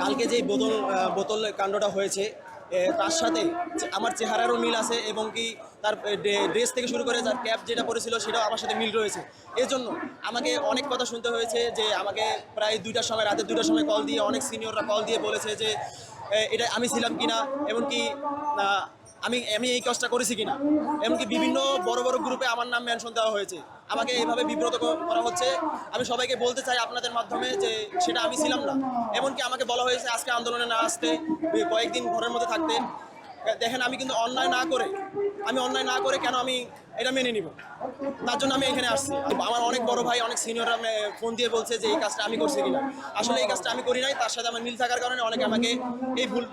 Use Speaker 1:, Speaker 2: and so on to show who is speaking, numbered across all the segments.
Speaker 1: কালকে যেই বোতল বোতল কাণ্ডটা হয়েছে তার সাথে আমার চেহারারও মিল আছে এবং কি তার ড্রেস থেকে শুরু করে তার ক্যাপ যেটা পরেছিল সেটাও আমার সাথে মিল রয়েছে। এই জন্য আমাকে অনেক কথা শুনতে হয়েছে যে আমাকে প্রায় দুইটার সময় রাতের দুইটার সময় কল দিয়ে, অনেক সিনিয়ররা কল দিয়ে বলেছে যে এটা আমি ছিলাম কিনা এমনকি আমি আমি এই কাজটা করেছি কিনা? এমনকি বিভিন্ন বড় বড় গ্রুপে আমার নাম মেনশন দেওয়া হয়েছে। আমাকে এইভাবে বিব্রত করা হচ্ছে। আমি সবাইকে বলতে চাই আপনাদের মাধ্যমে যে সেটা আমি ছিলাম না। এমনকি আমাকে বলা হয়েছে আজকে আন্দোলনে না আসতে কয়েকদিন ঘরের মধ্যে থাকতে। দেখেন, আমি কিন্তু অন্যায় না করে, আমি অন্যায় না করে কেন আমি এটা মেনে নিব? তার জন্য আমি এখানে আসছি। আমার অনেক বড় ভাই, অনেক সিনিয়ররা ফোন দিয়ে বলছে যে এই কাজটা আমি করছি কিনা। আসলে এই কাজটা আমি করি নাই, তার সাথে আমার মিল থাকার কারণে অনেকে আমাকে এই ভুল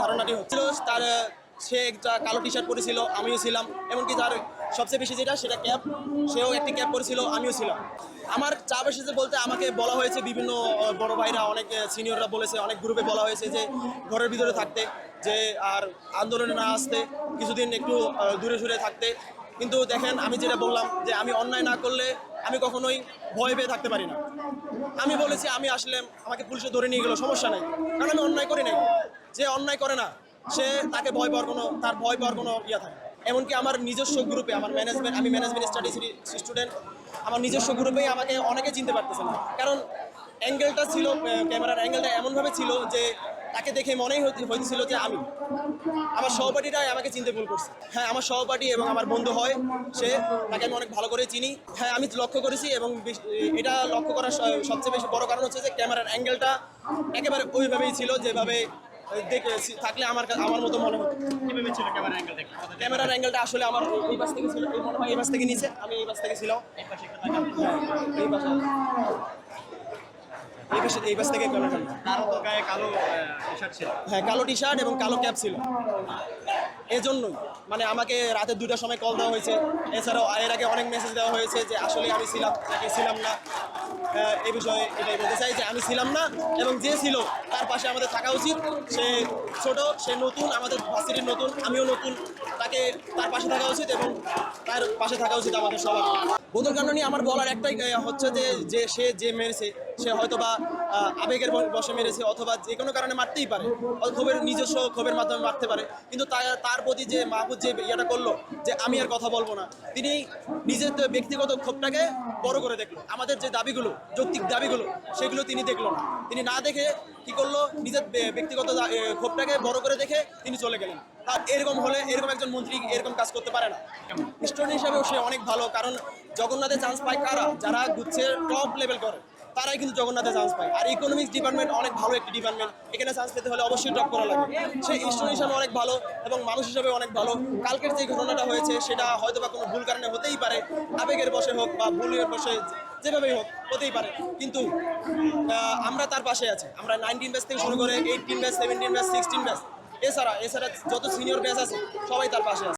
Speaker 1: ধারণাটি হচ্ছিল তার সে একটা কালো টি শার্ট পরেছিল, আমিও ছিলাম। এমনকি তার সবচেয়ে বেশি যেটা, সেটা ক্যাপ, সেও একটি ক্যাপ পরেছিল, আমিও ছিলাম। আমার চাপ এসেছে বলতে আমাকে বলা হয়েছে, বিভিন্ন বড় ভাইরা, অনেক সিনিয়ররা বলেছে, অনেক গ্রুপে বলা হয়েছে যে, ঘরের ভিতরে থাকতে, যে, আর আন্দোলনে না আসতে, কিছুদিন একটু দূরে সূরে থাকতে। কিন্তু দেখেন, আমি যেটা বললাম যে, আমি অন্যায় না করলে আমি কখনোই ভয় পেয়ে থাকতে পারি না। আমি বলেছি, আমি আসলে আমাকে পুলিশে ধরে নিয়ে গেলো, সমস্যা নাই। কারণ আমি অন্যায় করি নাই। যে অন্যায় করে না সে তাকে ভয় পাওয়ার কোনো, তার ভয় পাওয়ার কোনো ইয়া থাকে। এমনকি আমার নিজস্ব গ্রুপে আমার ম্যানেজমেন্ট আমি ম্যানেজমেন্ট স্টাডিজ স্টুডেন্ট আমার নিজস্ব গ্রুপেই আমাকে অনেকে চিনতে পারতেছে না। কারণ অ্যাঙ্গেলটা ছিল ক্যামেরার অ্যাঙ্গেলটা এমনভাবে ছিল যে তাকে দেখে মনেই হয়েছিল যে আমি। আমার সহপাঠীরাই আমাকে চিনতে ভুল করছে। হ্যাঁ আমার সহপাঠী এবং আমার বন্ধু হয়, সে তাকে আমি অনেক ভালো করে চিনি। হ্যাঁ আমি লক্ষ্য করেছি এবং এটা লক্ষ্য করার সবচেয়ে বেশি বড় কারণ হচ্ছে যে ক্যামেরার অ্যাঙ্গেলটা একেবারে ওইভাবেই ছিল যেভাবে দেখে থাকলে আমার আমার মতো মনে হতো।
Speaker 2: কীভাবে ছিল ক্যামেরা অ্যাঙ্গেল দেখে?
Speaker 1: ক্যামেরার অ্যাঙ্গেলটা আসলে আমার এই পাশ থেকে ছিল মনে হয় এই পাশ থেকে নিচে আমি এই পাশ থেকে ছিলাম।
Speaker 2: এই পাশে
Speaker 1: এই পাশে। এই পাশে এই পাশ থেকে ক্যামেরা
Speaker 2: তারও তো গায়ে কালো টি শার্ট ছিল।
Speaker 1: হ্যাঁ কালো টি শার্ট এবং কালো ক্যাপ ছিল। এজন্যই। মানে আমাকে রাতের দুটার সময় কল দেওয়া হয়েছে। এছাড়াও এর আগে অনেক মেসেজ দেওয়া হয়েছে যে আসলে আমি ছিলাম নাকি ছিলাম না। এই বিষয়ে এটাই বলতে চাই যে আমি ছিলাম না এবং যে ছিল তার পাশে আমাদের থাকা উচিত। সে ছোট, সে নতুন, আমাদের ভার্সিটির নতুন, আমিও নতুন, তাকে তার পাশে থাকা উচিত এবং তার পাশে থাকা উচিত আমাদের সবার। কাণ্ড নিয়ে আমার বলার একটাই হচ্ছে যে যে সে যে মেরেছে সে হয়তো বা আবেগের ব- বশে মেরেছে অথবা যে কোনো কারণে মারতেই পারে। ক্ষোভের নিজস্ব ক্ষোভের মাধ্যমে মারতে পারে। কিন্তু তার প্রতি যে মাহবুদ যে ইয়েটা করল, যে আমি আর কথা বলব না, তিনি নিজের ব্যক্তিগত ক্ষোভটাকে বড় করে দেখল। আমাদের যে দাবিগুলো, যৌক্তিক দাবিগুলো, সেগুলো তিনি দেখল না। তিনি না দেখে কি করল? নিজের ব্যক্তিগত ক্ষোভটাকে বড় করে দেখে তিনি চলে গেলেন। তার এরকম হলে, এরকম একজন মন্ত্রী এরকম কাজ করতে পারে না। স্টুডেন্ট হিসাবেও সে অনেক ভালো, কারণ জগন্নাথে চান্স পায় কারা? যারা গুচ্ছের টপ লেভেল করে। তারাই কিন্তু জগন্নাথে চান্স পায়। আর ইকোনমিক্স ডিপার্টমেন্ট অনেক ভালো একটি ডিপার্টমেন্ট এখানে চান্স পেতে হলে অবশ্যই টপ করা লাগে। সেই স্টুডেন্ট হিসাবে অনেক ভালো এবং মানুষ হিসাবে অনেক ভালো। কালকের যে ঘটনাটা হয়েছে, সেটা হয়তো বা কোনো ভুল কারণে হতেই পারে। আবেগের বসে হোক বা ভুলের বসে যেভাবেই হোক, হতেই পারে। কিন্তু আমরা তার পাশে আছি। আমরা নাইনটিন ব্যাচ থেকে শুরু করে eighteen batch seventeen batch sixteen batch এছাড়া এছাড়া যত সিনিয়র ব্যাচ আছে, সবাই তার পাশে আছে।